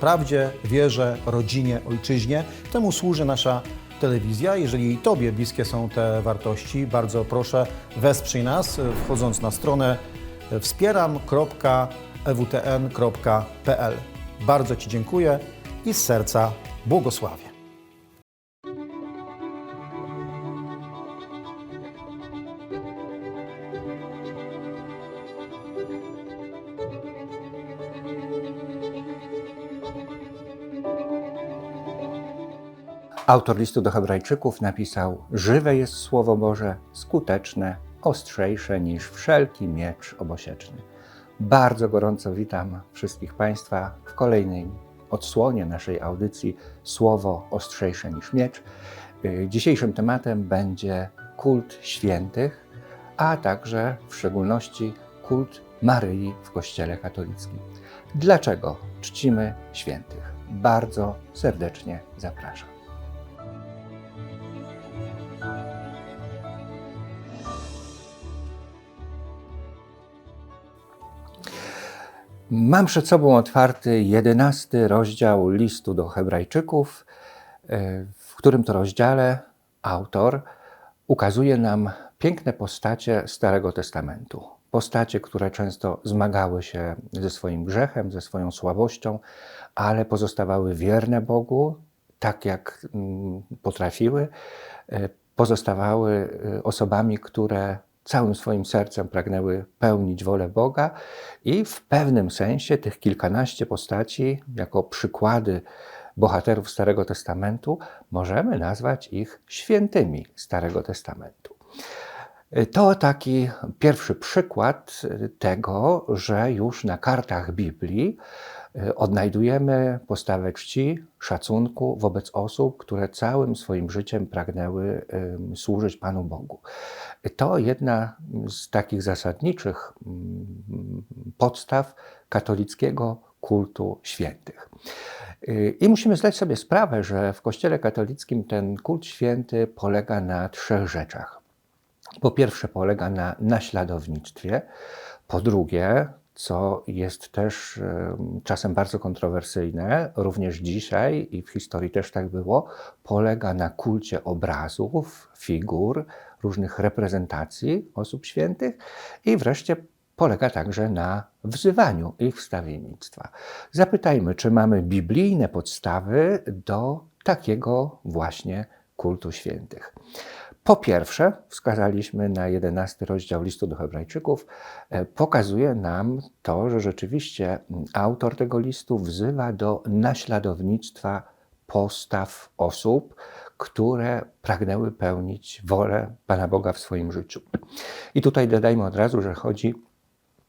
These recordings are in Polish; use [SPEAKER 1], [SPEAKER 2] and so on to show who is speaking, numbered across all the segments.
[SPEAKER 1] prawdzie, wierze, rodzinie, ojczyźnie. Temu służy nasza telewizja. Jeżeli Tobie bliskie są te wartości, bardzo proszę wesprzyj nas, wchodząc na stronę wspieram.ewtn.pl. Bardzo Ci dziękuję i z serca błogosławię.
[SPEAKER 2] Autor listu do Hebrajczyków napisał: Żywe jest Słowo Boże, skuteczne, ostrzejsze niż wszelki miecz obosieczny. Bardzo gorąco witam wszystkich Państwa w kolejnej odsłonie naszej audycji Słowo ostrzejsze niż miecz. Y, Dzisiejszym tematem będzie kult świętych, a także w szczególności kult Maryi w Kościele katolickim. Dlaczego czcimy świętych? Bardzo serdecznie zapraszam. Mam przed sobą otwarty jedenasty rozdział listu do Hebrajczyków, e, w którym to rozdziale autor ukazuje nam piękne postacie Starego Testamentu. Postacie, które często zmagały się ze swoim grzechem, ze swoją słabością, ale pozostawały wierne Bogu, tak jak mm, potrafiły. E, Pozostawały e, osobami, które całym swoim sercem pragnęły pełnić wolę Boga i w pewnym sensie tych kilkanaście postaci, jako przykłady bohaterów Starego Testamentu, możemy nazwać ich świętymi Starego Testamentu. To taki pierwszy przykład tego, że już na kartach Biblii odnajdujemy postawę czci, szacunku wobec osób, które całym swoim życiem pragnęły służyć Panu Bogu. To jedna z takich zasadniczych mm, podstaw katolickiego kultu świętych. Y, I musimy zdać sobie sprawę, że w Kościele katolickim ten kult święty polega na trzech rzeczach. Po pierwsze, polega na naśladownictwie. Po drugie, co jest też em, czasem bardzo kontrowersyjne, również dzisiaj i w historii też tak było, polega na kulcie obrazów, figur, różnych reprezentacji osób świętych i wreszcie polega także na wzywaniu ich wstawiennictwa. Zapytajmy, czy mamy biblijne podstawy do takiego właśnie kultu świętych. Po pierwsze, wskazaliśmy na 11 rozdział listu do Hebrajczyków, e, pokazuje nam to, że rzeczywiście mm, autor tego listu wzywa do naśladownictwa postaw osób, które pragnęły pełnić wolę Pana Boga w swoim życiu. I tutaj dodajmy od razu, że chodzi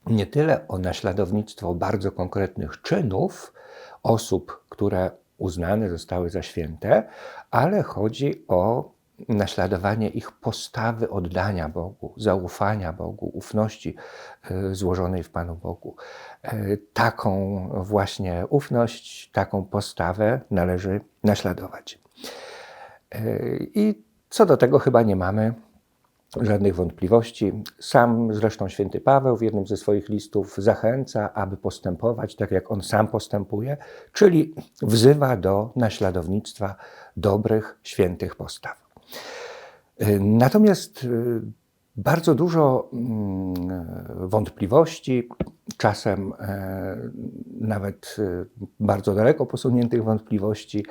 [SPEAKER 2] nie tyle o naśladownictwo bardzo konkretnych czynów osób, które uznane zostały za święte, ale chodzi o naśladowanie ich postawy oddania Bogu, zaufania Bogu, ufności y, złożonej w Panu Bogu. Y, Taką właśnie ufność, taką postawę należy naśladować. Y, I co do tego chyba nie mamy żadnych wątpliwości. Sam zresztą święty Paweł w jednym ze swoich listów zachęca, aby postępować tak, jak on sam postępuje, czyli wzywa do naśladownictwa dobrych, świętych postaw. Natomiast y, bardzo dużo mm, wątpliwości, czasem e, nawet y, bardzo daleko posuniętych wątpliwości,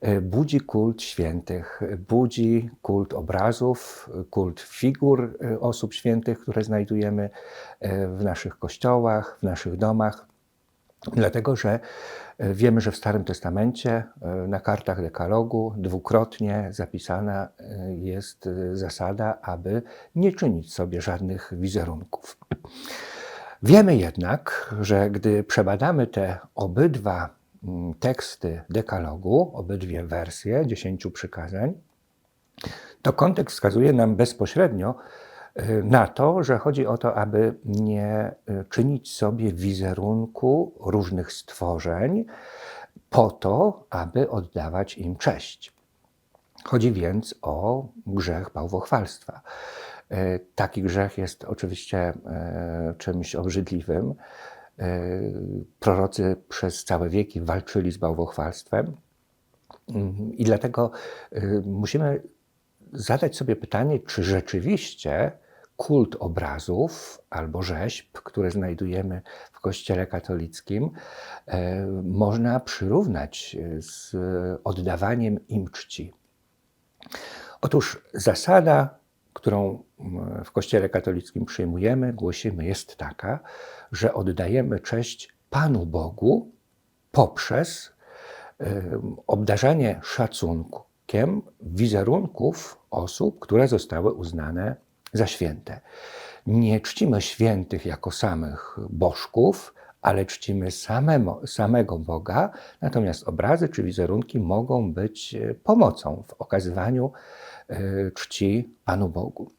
[SPEAKER 2] e, budzi kult świętych, budzi kult obrazów, kult figur e, osób świętych, które znajdujemy w naszych kościołach, w naszych domach. Dlatego, że wiemy, że w Starym Testamencie na kartach dekalogu dwukrotnie zapisana jest zasada, aby nie czynić sobie żadnych wizerunków. Wiemy jednak, że gdy przebadamy te obydwa mm, teksty dekalogu, obydwie wersje dziesięciu przykazań, to kontekst wskazuje nam bezpośrednio, na to, że chodzi o to, aby nie y, czynić sobie wizerunku różnych stworzeń po to, aby oddawać im cześć. Chodzi więc o grzech bałwochwalstwa. Y, Taki grzech jest oczywiście y, czymś obrzydliwym Prorocy przez całe wieki walczyli z bałwochwalstwem. I dlatego musimy zadać sobie pytanie, czy rzeczywiście kult obrazów albo rzeźb, które znajdujemy w Kościele katolickim, e, można przyrównać z oddawaniem im czci. Otóż zasada, którą w Kościele katolickim przyjmujemy, głosimy, jest taka, że oddajemy cześć Panu Bogu poprzez em, obdarzanie szacunkiem wizerunków osób, które zostały uznane za święte. Nie czcimy świętych jako samych bożków, ale czcimy samego Boga, natomiast obrazy czy wizerunki mogą być e, pomocą w okazywaniu e, czci Panu Bogu.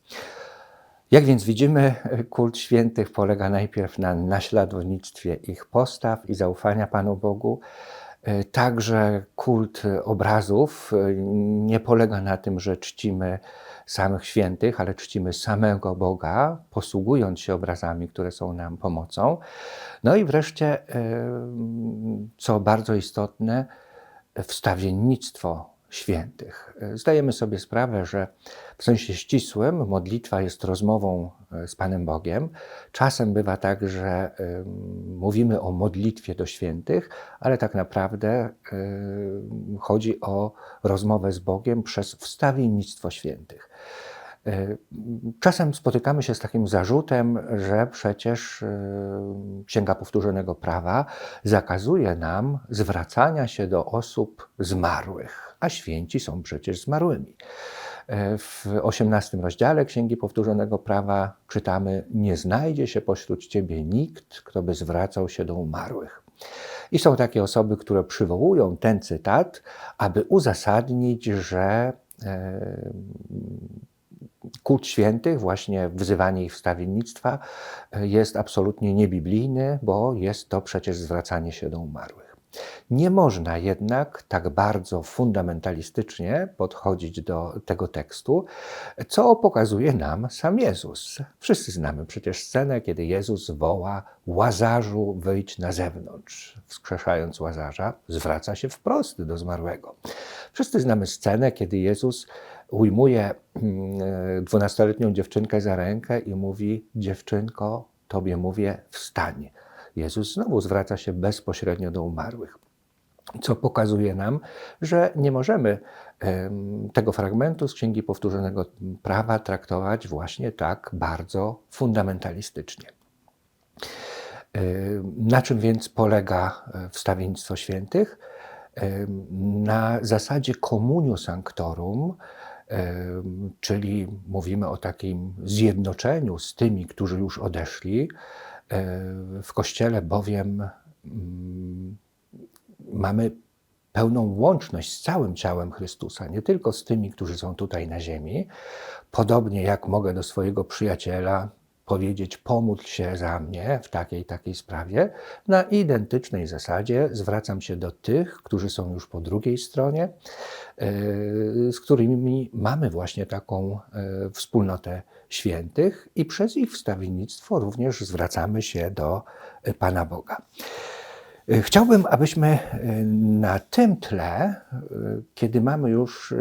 [SPEAKER 2] Jak więc widzimy, kult świętych polega najpierw na naśladownictwie ich postaw i zaufania Panu Bogu. E, Także kult obrazów nie polega na tym, że czcimy samych świętych, ale czcimy samego Boga, posługując się obrazami, które są nam pomocą. No i wreszcie, co bardzo istotne, wstawiennictwo świętych. Zdajemy sobie sprawę, że w sensie ścisłym modlitwa jest rozmową e, z Panem Bogiem. Czasem bywa tak, że ym, mówimy o modlitwie do świętych, ale tak naprawdę ym, chodzi o rozmowę z Bogiem przez wstawiennictwo świętych. E, Czasem spotykamy się z takim zarzutem, że przecież e, Księga Powtórzonego Prawa zakazuje nam zwracania się do osób zmarłych, a święci są przecież zmarłymi. E, W XVIII rozdziale Księgi Powtórzonego Prawa czytamy: Nie znajdzie się pośród ciebie nikt, kto by zwracał się do umarłych. I są takie osoby, które przywołują ten cytat, aby uzasadnić, że e, kult świętych, właśnie wzywanie ich wstawiennictwa e, jest absolutnie niebiblijny, bo jest to przecież zwracanie się do umarłych. Nie można jednak tak bardzo fundamentalistycznie podchodzić do tego tekstu, co pokazuje nam sam Jezus. Wszyscy znamy przecież scenę, kiedy Jezus woła Łazarzu, wyjdź na zewnątrz. Wskrzeszając Łazarza, zwraca się wprost do zmarłego. Wszyscy znamy scenę, kiedy Jezus ujmuje mm, dwunastoletnią dziewczynkę za rękę i mówi: Dziewczynko, tobie mówię, wstań. Jezus znowu zwraca się bezpośrednio do umarłych. Co pokazuje nam, że nie możemy em, tego fragmentu z Księgi Powtórzonego Prawa traktować właśnie tak bardzo fundamentalistycznie. Na czym więc polega e, wstawiennictwo świętych? Na zasadzie communio sanctorum, czyli mówimy o takim zjednoczeniu z tymi, którzy już odeszli. E, W Kościele bowiem mm, mamy pełną łączność z całym ciałem Chrystusa, nie tylko z tymi, którzy są tutaj na ziemi. Podobnie jak mogę do swojego przyjaciela powiedzieć, pomódl się za mnie w takiej takiej sprawie, na identycznej zasadzie zwracam się do tych, którzy są już po drugiej stronie, e, z którymi mamy właśnie taką e, wspólnotę świętych i przez ich wstawiennictwo również zwracamy się do e, Pana Boga. E, Chciałbym, abyśmy e, na tym tle, kiedy mamy już,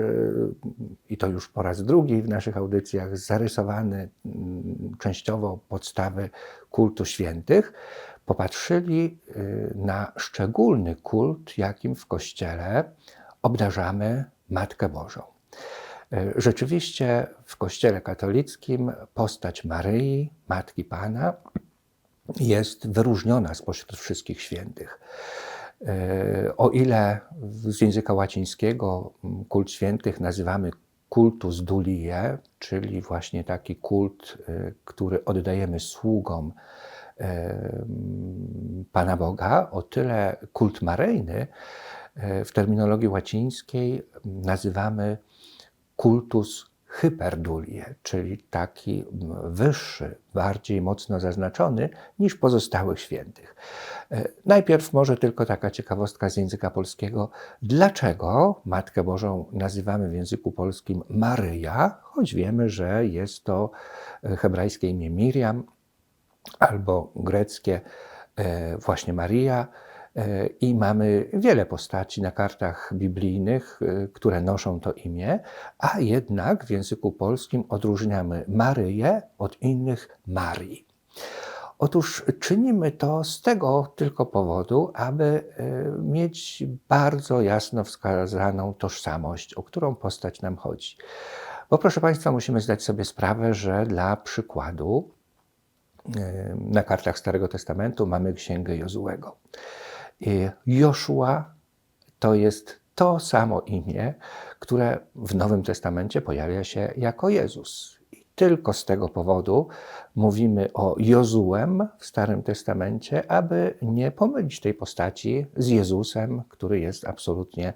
[SPEAKER 2] i to już po raz drugi w naszych audycjach, zarysowane mm, częściowo podstawy kultu świętych, popatrzyli na szczególny kult, jakim w Kościele obdarzamy Matkę Bożą. E, Rzeczywiście w Kościele katolickim postać Maryi, Matki Pana, jest wyróżniona spośród wszystkich świętych. E, O ile z języka łacińskiego kult świętych nazywamy cultus dulie, czyli właśnie taki kult, e, który oddajemy sługom Pana Boga, o tyle kult maryjny w terminologii łacińskiej nazywamy kultus hyperdulie, czyli taki wyższy, bardziej mocno zaznaczony niż pozostałych świętych. E, Najpierw może tylko taka ciekawostka z języka polskiego. Dlaczego Matkę Bożą nazywamy w języku polskim Maryja, choć wiemy, że jest to e, hebrajskie imię Miriam albo greckie e, właśnie Maria. E, I mamy wiele postaci na kartach biblijnych, e, które noszą to imię, a jednak w języku polskim odróżniamy Maryję od innych Marii. Otóż czynimy to z tego tylko powodu, aby e, mieć bardzo jasno wskazaną tożsamość, o którą postać nam chodzi. Bo proszę Państwa, musimy zdać sobie sprawę, że dla przykładu na kartach Starego Testamentu mamy Księgę Jozułego. Joszua to jest to samo imię, które w Nowym Testamencie pojawia się jako Jezus. I tylko z tego powodu mówimy o Jozułem w Starym Testamencie, aby nie pomylić tej postaci z Jezusem, który jest absolutnie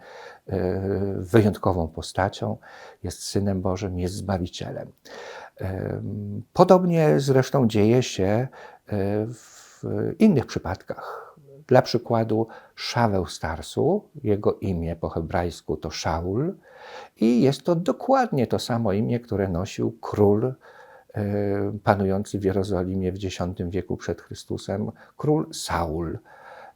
[SPEAKER 2] e, wyjątkową postacią, jest Synem Bożym, jest Zbawicielem. E, Podobnie zresztą dzieje się e, w innych przypadkach. Dla przykładu Szaweł Starsu, jego imię po hebrajsku to Szaul i jest to dokładnie to samo imię, które nosił król e, panujący w Jerozolimie w X wieku przed Chrystusem, król Saul.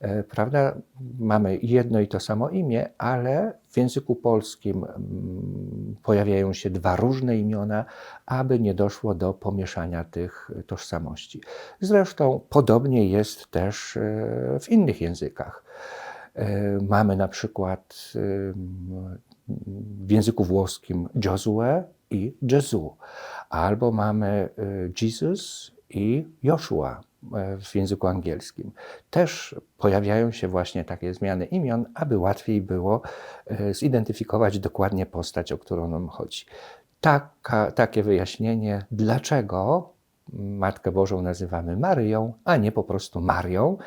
[SPEAKER 2] E, Prawda? Mamy jedno i to samo imię, ale w języku polskim mm, pojawiają się dwa różne imiona, aby nie doszło do pomieszania tych tożsamości. Zresztą podobnie jest też e, w innych językach. E, Mamy na przykład w języku włoskim Josue i Jezu, albo mamy Jesus i Joshua w języku angielskim. Też pojawiają się właśnie takie zmiany imion, aby łatwiej było e, zidentyfikować dokładnie postać, o którą nam chodzi. Taka, takie wyjaśnienie, dlaczego Matkę Bożą nazywamy Maryją, a nie po prostu Marią,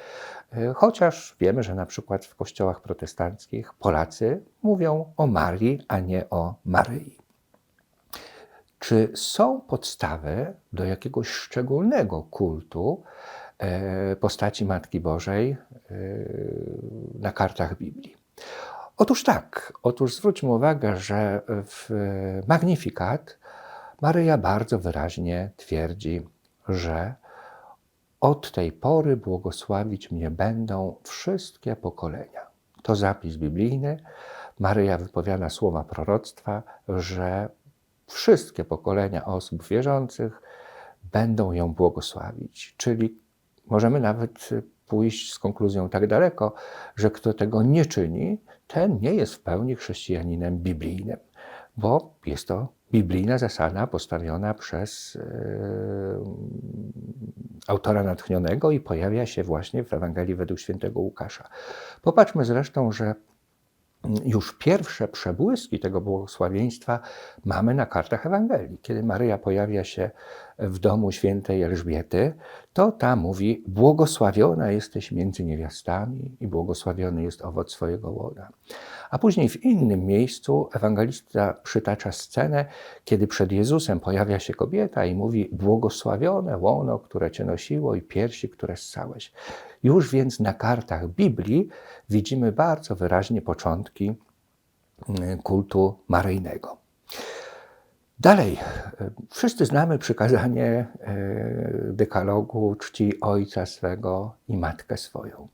[SPEAKER 2] E, Chociaż wiemy, że na przykład w kościołach protestanckich Polacy mówią o Marii, a nie o Maryi. Czy są podstawy do jakiegoś szczególnego kultu e, postaci Matki Bożej e, na kartach Biblii? Otóż tak. Otóż zwróćmy uwagę, że w Magnifikat Maryja bardzo wyraźnie twierdzi, że od tej pory błogosławić mnie będą wszystkie pokolenia. To zapis biblijny. Maryja wypowiada słowa proroctwa, że wszystkie pokolenia osób wierzących będą ją błogosławić. Czyli możemy nawet pójść z konkluzją tak daleko, że kto tego nie czyni, ten nie jest w pełni chrześcijaninem biblijnym, bo jest to biblijna zasada postawiona przez e, autora natchnionego i pojawia się właśnie w Ewangelii według świętego Łukasza. Popatrzmy zresztą, że już pierwsze przebłyski tego błogosławieństwa mamy na kartach Ewangelii. Kiedy Maryja pojawia się w domu świętej Elżbiety, to ta mówi: Błogosławiona jesteś między niewiastami i błogosławiony jest owoc swojego łoda. A później w innym miejscu ewangelista przytacza scenę, kiedy przed Jezusem pojawia się kobieta i mówi: Błogosławione łono, które cię nosiło i piersi, które ssałeś. Już więc na kartach Biblii widzimy bardzo wyraźnie początki mm, kultu maryjnego. Dalej, e, wszyscy znamy przykazanie e, dekalogu czci ojca swego i matkę swoją.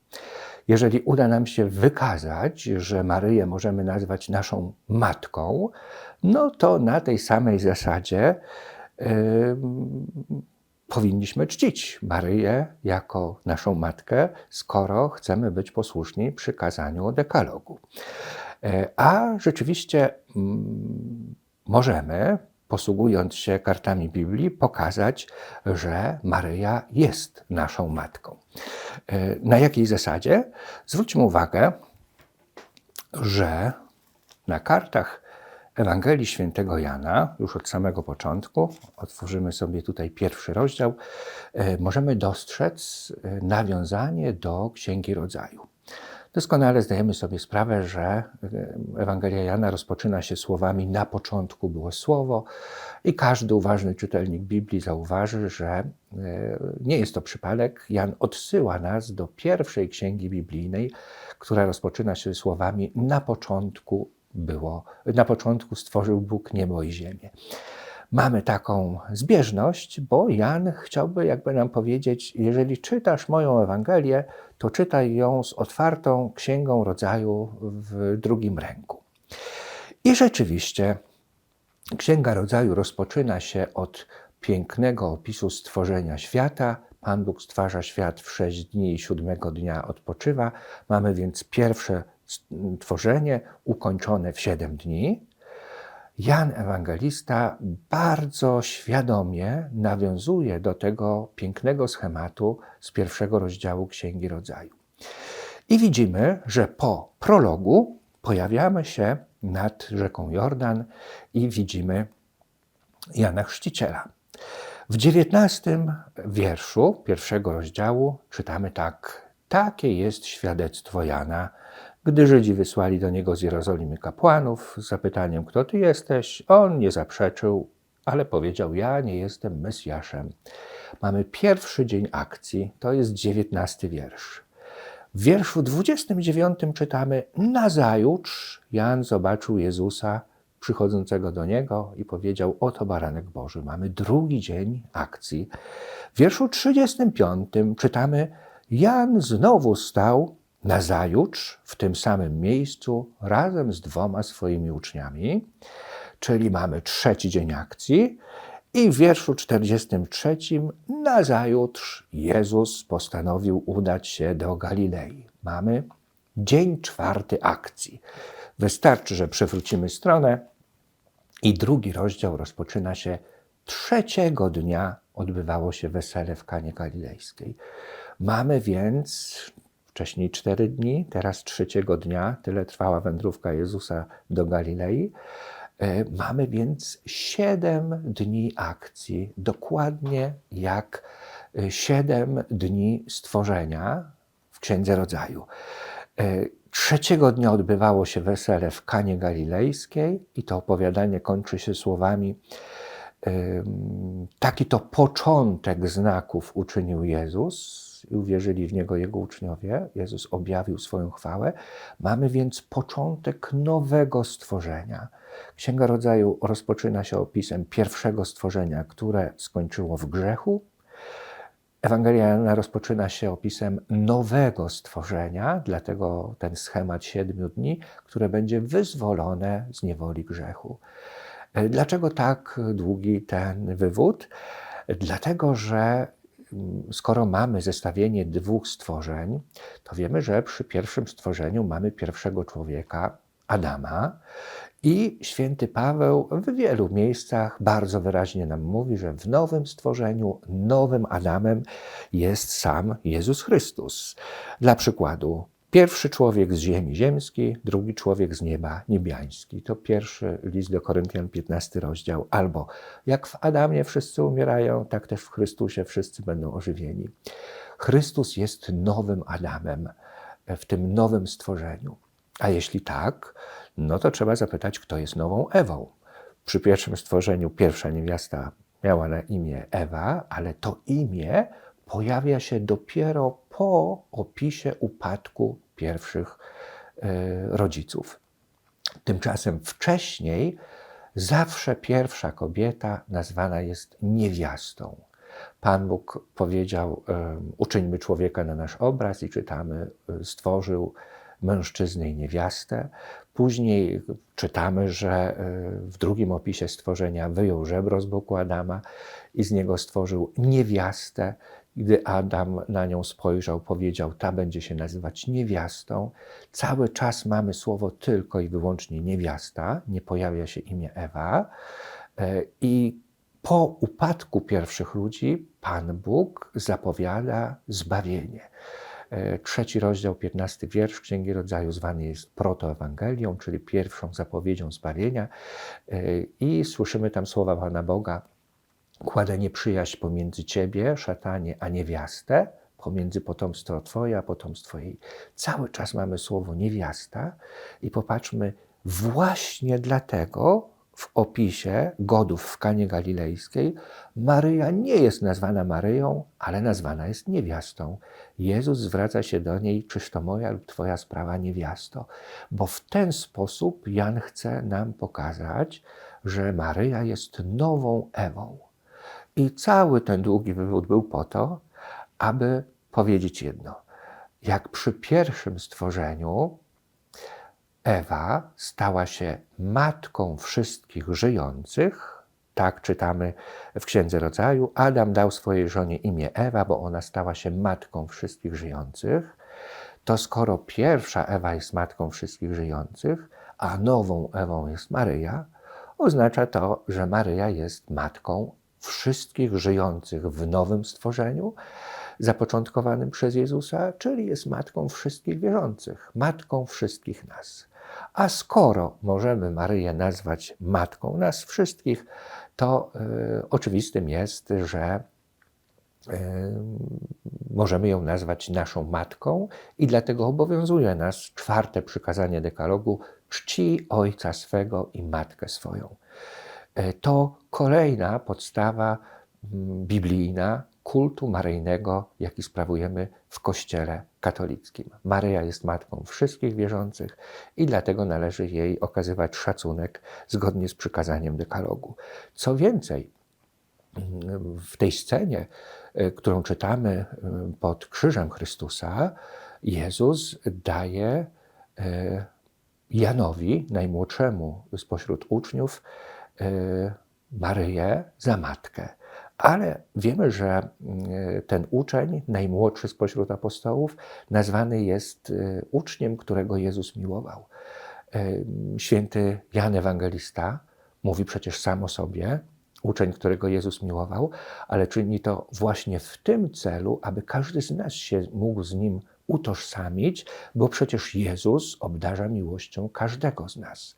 [SPEAKER 2] Jeżeli uda nam się wykazać, że Maryję możemy nazwać naszą matką, no to na tej samej zasadzie e, powinniśmy czcić Maryję jako naszą matkę, skoro chcemy być posłuszni przykazaniu dekalogu. A rzeczywiście mm, możemy, posługując się kartami Biblii, pokazać, że Maryja jest naszą matką. E, Na jakiej zasadzie? Zwróćmy uwagę, że na kartach Ewangelii Świętego Jana, już od samego początku, otworzymy sobie tutaj pierwszy rozdział, e, możemy dostrzec e, nawiązanie do Księgi Rodzaju. Doskonale zdajemy sobie sprawę, że e, Ewangelia Jana rozpoczyna się słowami: Na początku było słowo, i każdy uważny czytelnik Biblii zauważy, że e, nie jest to przypadek. Jan odsyła nas do pierwszej księgi biblijnej, która rozpoczyna się słowami: Na początku było, na początku stworzył Bóg niebo i ziemię. Mamy taką zbieżność, bo Jan chciałby jakby nam powiedzieć, jeżeli czytasz moją Ewangelię, to czytaj ją z otwartą księgą rodzaju w drugim ręku. I rzeczywiście Księga Rodzaju rozpoczyna się od pięknego opisu stworzenia świata. Pan Bóg stwarza świat w sześć dni i siódmego dnia odpoczywa. Mamy więc pierwsze stworzenie ukończone w siedem dni. Jan Ewangelista bardzo świadomie nawiązuje do tego pięknego schematu z pierwszego rozdziału Księgi Rodzaju. I widzimy, że po prologu pojawiamy się nad rzeką Jordan i widzimy Jana Chrzciciela. W dziewiętnastym wierszu pierwszego rozdziału czytamy tak: Takie jest świadectwo Jana, gdy Żydzi wysłali do niego z Jerozolimy kapłanów z zapytaniem, kto ty jesteś, on nie zaprzeczył, ale powiedział: Ja nie jestem Mesjaszem. Mamy pierwszy dzień akcji, to jest dziewiętnasty wiersz. W wierszu 29 czytamy: Nazajutrz Jan zobaczył Jezusa przychodzącego do niego i powiedział: Oto baranek Boży. Mamy drugi dzień akcji. W wierszu 35 czytamy: Jan znowu stał nazajutrz w tym samym miejscu razem z dwoma swoimi uczniami, czyli mamy trzeci dzień akcji. I w wierszu 43 nazajutrz Jezus postanowił udać się do Galilei. Mamy dzień czwarty akcji. Wystarczy, że przewrócimy stronę i drugi rozdział rozpoczyna się trzeciego dnia odbywało się wesele w Kanie Galilejskiej. Mamy więc wcześniej cztery dni, teraz trzeciego dnia, tyle trwała wędrówka Jezusa do Galilei. E, Mamy więc siedem dni akcji, dokładnie jak e, siedem dni stworzenia w Księdze Rodzaju. E, Trzeciego dnia odbywało się wesele w Kanie Galilejskiej i to opowiadanie kończy się słowami taki to początek znaków uczynił Jezus i uwierzyli w Niego Jego uczniowie. Jezus objawił swoją chwałę. Mamy więc początek nowego stworzenia. Księga Rodzaju rozpoczyna się opisem pierwszego stworzenia, które skończyło w grzechu. Ewangelia rozpoczyna się opisem nowego stworzenia, dlatego ten schemat siedmiu dni, które będzie wyzwolone z niewoli grzechu. Dlaczego tak długi ten wywód? Dlatego, że skoro mamy zestawienie dwóch stworzeń, to wiemy, że przy pierwszym stworzeniu mamy pierwszego człowieka, Adama, i święty Paweł w wielu miejscach bardzo wyraźnie nam mówi, że w nowym stworzeniu, nowym Adamem jest sam Jezus Chrystus. Dla przykładu, pierwszy człowiek z ziemi ziemskiej, drugi człowiek z nieba niebiański. To pierwszy list do Koryntian, 15 rozdział. Albo jak w Adamie wszyscy umierają, tak też w Chrystusie wszyscy będą ożywieni. Chrystus jest nowym Adamem w tym nowym stworzeniu. A jeśli tak, no to trzeba zapytać, kto jest nową Ewą. Przy pierwszym stworzeniu pierwsza niewiasta miała na imię Ewa, ale to imię pojawia się dopiero po opisie upadku pierwszych e, rodziców. Tymczasem wcześniej zawsze pierwsza kobieta nazwana jest niewiastą. Pan Bóg powiedział: Uczyńmy człowieka na nasz obraz, i czytamy, y, stworzył mężczyznę i niewiastę. Później czytamy, że y, w drugim opisie stworzenia wyjął żebro z boku Adama i z niego stworzył niewiastę. Gdy Adam na nią spojrzał, powiedział: Ta będzie się nazywać niewiastą. Cały czas mamy słowo tylko i wyłącznie niewiasta, nie pojawia się imię Ewa. E, I po upadku pierwszych ludzi Pan Bóg zapowiada zbawienie. E, Trzeci rozdział, 15 wiersz Księgi Rodzaju zwany jest protoewangelią, czyli pierwszą zapowiedzią zbawienia. E, I słyszymy tam słowa Pana Boga: Kładę nieprzyjaźń pomiędzy Ciebie, szatanie, a niewiastę, pomiędzy potomstwo Twoje, a potomstwo jej. Cały czas mamy słowo niewiasta i popatrzmy, właśnie dlatego w opisie godów w Kanie Galilejskiej Maryja nie jest nazwana Maryją, ale nazwana jest niewiastą. Jezus zwraca się do niej, czyż to moja lub twoja sprawa niewiasto? Bo w ten sposób Jan chce nam pokazać, że Maryja jest nową Ewą. I cały ten długi wywód był po to, aby powiedzieć jedno. Jak przy pierwszym stworzeniu Ewa stała się matką wszystkich żyjących, tak czytamy w Księdze Rodzaju, Adam dał swojej żonie imię Ewa, bo ona stała się matką wszystkich żyjących, to skoro pierwsza Ewa jest matką wszystkich żyjących, a nową Ewą jest Maryja, oznacza to, że Maryja jest matką wszystkich żyjących w nowym stworzeniu, zapoczątkowanym przez Jezusa, czyli jest matką wszystkich wierzących, matką wszystkich nas. A skoro możemy Maryję nazwać matką nas wszystkich, to y, oczywistym jest, że y, możemy ją nazwać naszą matką i dlatego obowiązuje nas czwarte przykazanie dekalogu czci ojca swego i matkę swoją. Y, to kolejna podstawa mm, biblijna kultu maryjnego, jaki sprawujemy w Kościele katolickim. Maryja jest matką wszystkich wierzących i dlatego należy jej okazywać szacunek zgodnie z przykazaniem dekalogu. Co więcej, w tej scenie, y, którą czytamy y, pod krzyżem Chrystusa, Jezus daje Janowi, najmłodszemu spośród uczniów, Maryję za matkę. Ale wiemy, że ten uczeń, najmłodszy spośród apostołów, nazwany jest uczniem, którego Jezus miłował. Święty Jan Ewangelista mówi przecież sam o sobie, uczeń, którego Jezus miłował, ale czyni to właśnie w tym celu, aby każdy z nas się mógł z nim utożsamić, bo przecież Jezus obdarza miłością każdego z nas.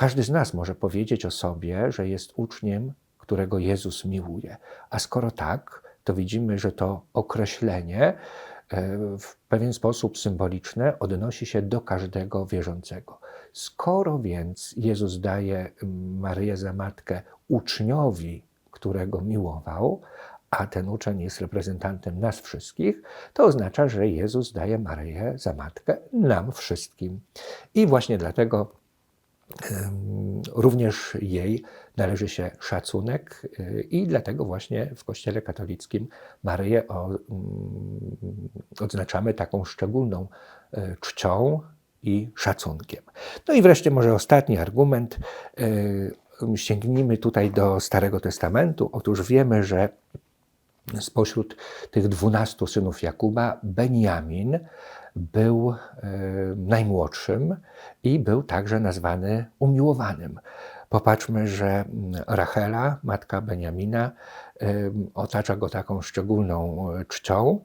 [SPEAKER 2] Każdy z nas może powiedzieć o sobie, że jest uczniem, którego Jezus miłuje. A skoro tak, to widzimy, że to określenie e, w pewien sposób symboliczny odnosi się do każdego wierzącego. Skoro więc Jezus daje Maryję za matkę uczniowi, którego miłował, a ten uczeń jest reprezentantem nas wszystkich, to oznacza, że Jezus daje Maryję za matkę nam wszystkim. I właśnie dlatego również jej należy się szacunek y, i dlatego właśnie w Kościele katolickim Maryję mm, odznaczamy taką szczególną y, czcią i szacunkiem. No i wreszcie może ostatni argument. Y, sięgnijmy tutaj do Starego Testamentu. Otóż wiemy, że spośród tych dwunastu synów Jakuba Benjamin był najmłodszym i był także nazwany umiłowanym. Popatrzmy, że mm, Rachela, matka Beniamina, otacza go taką szczególną e, czcią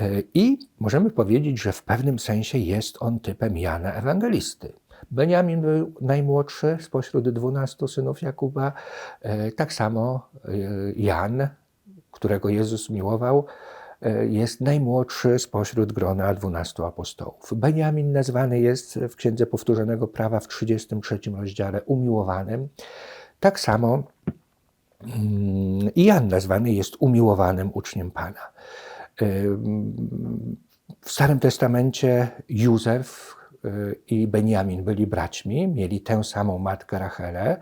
[SPEAKER 2] e, i możemy powiedzieć, że w pewnym sensie jest on typem Jana Ewangelisty. Beniamin był najmłodszy spośród dwunastu synów Jakuba, e, tak samo Jan, którego Jezus miłował, E, jest najmłodszy spośród grona dwunastu apostołów. Benjamin nazwany jest w Księdze Powtórzonego Prawa w 33 rozdziale umiłowanym. Tak samo mm, i Jan nazwany jest umiłowanym uczniem Pana. E, w Starym Testamencie Józef e, i Benjamin byli braćmi, mieli tę samą matkę Rachelę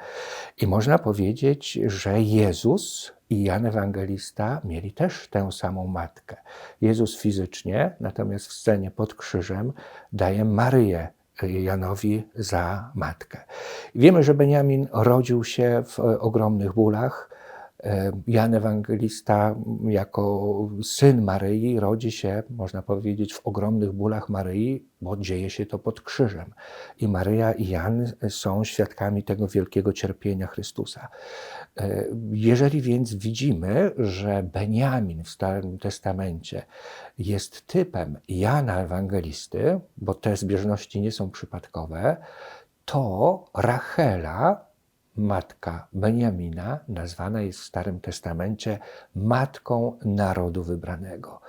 [SPEAKER 2] i można powiedzieć, że Jezus i Jan Ewangelista mieli też tę samą matkę. Jezus fizycznie, natomiast w scenie pod krzyżem daje Maryję Janowi za matkę. Wiemy, że Beniamin rodził się w ogromnych bólach, Jan Ewangelista jako syn Maryi rodzi się, można powiedzieć, w ogromnych bólach Maryi, bo dzieje się to pod krzyżem. I Maryja i Jan są świadkami tego wielkiego cierpienia Chrystusa. E, jeżeli więc widzimy, że Beniamin w Starym Testamencie jest typem Jana Ewangelisty, bo te zbieżności nie są przypadkowe, to Rachela matka Beniamina nazwana jest w Starym Testamencie matką narodu wybranego.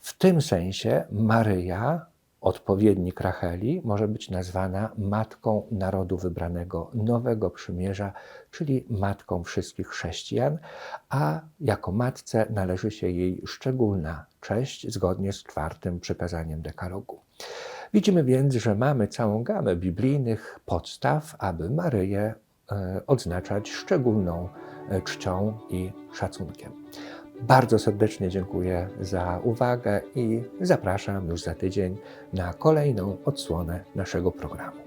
[SPEAKER 2] W tym sensie Maryja odpowiednik Racheli może być nazwana matką narodu wybranego Nowego Przymierza, czyli matką wszystkich chrześcijan, a jako matce należy się jej szczególna cześć zgodnie z czwartym przykazaniem Dekalogu. Widzimy więc, że mamy całą gamę biblijnych podstaw, aby Maryję odznaczać szczególną e, czcią i szacunkiem. Bardzo serdecznie dziękuję za uwagę i zapraszam już za tydzień na kolejną odsłonę naszego programu.